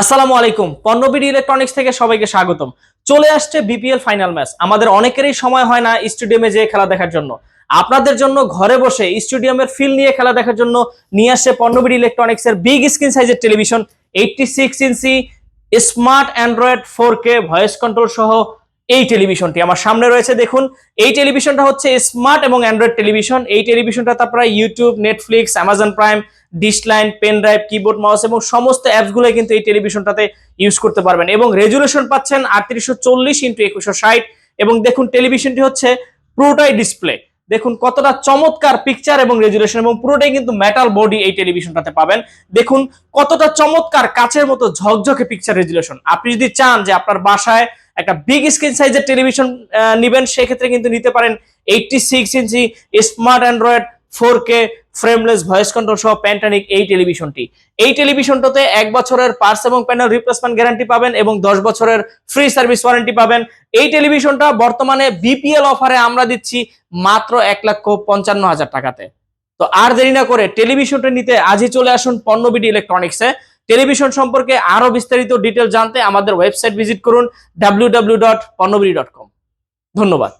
আসসালামু আলাইকুম পণ্যবিডি ইলেকট্রনিক্স থেকে সবাইকে স্বাগতম। চলে আসছে বিপিএল ফাইনাল ম্যাচ। আমাদের অনেকেরই সময় হয় না স্টেডিয়ামে যেয়ে খেলা দেখার জন্য। আপনাদের জন্য ঘরে বসে স্টেডিয়ামের ফিল নিয়ে খেলা দেখার জন্য নিয়ে আসছে পণ্যবিডি ইলেকট্রনিক্স এর বিগ স্ক্রিন সাইজের television eighty six inch smart Android four K voice control সহ এই টেলিভিশনটি আমার সামনে রয়েছে, দেখুন, এই টেলিভিশনটা হচ্ছে স্মার্ট এবং অ্যান্ড্রয়েড টেলিভিশন এই টেলিভিশনটাতে আপনারা ইউটিউব নেটফ্লিক্স অ্যামাজন প্রাইম ডিসলাইন পেন ড্রাইভ কিবোর্ড মাউস এবং সমস্ত অ্যাপসগুলো কিন্তু এই টেলিভিশনটাতে ইউজ করতে পারবেন। এবং রেজুলেশন পাচ্ছেন আটত্রিশশো চল্লিশ ইন্টু একুশশো ষাট এবং দেখুন টেলিভিশনটি হচ্ছে পুরোটাই ডিসপ্লে দেখুন কতটা চমৎকার পিকচার এবং রেজুলেশন এবং পুরোটাই কিন্তু মেটাল বডি এই টেলিভিশনটাতে পাবেন। দেখুন কতটা চমৎকার কাচের মতো ঝকঝকে পিকচার রেজুলেশন আপনি যদি চান যে আপনার বাসায় একটা বিগ স্ক্রিন সাইজের টেলিভিশন নিবেন, সেক্ষেত্রে কিন্তু নিতে পারেন eighty six inch smart Android four K frameless voice control সহ প্যান্টানিক এই টেলিভিশনটি এই টেলিভিশনটাতে এক বছরের পার্স এবং প্যানেল রিপ্লেসমেন্ট গ্যারান্টি পাবেন এবং দশ বছরের ফ্রি সার্ভিস ওয়ারেন্টি পাবেন। এই টেলিভিশনটা বর্তমানে বিপিএল অফারে আমরা দিচ্ছি মাত্র এক লক্ষ পঞ্চান্ন হাজার টাকাতে। তো আর দেরি না করে টেলিভিশনটা নিতে আজই চলে আসুন পণ্যবিডি ইলেকট্রনিক্সে টেলিভিশন সম্পর্কে আরও বিস্তারিত ডিটেল জানতে আমাদের ওয়েবসাইট ভিজিট করুন ডাব্লিউ ধন্যবাদ।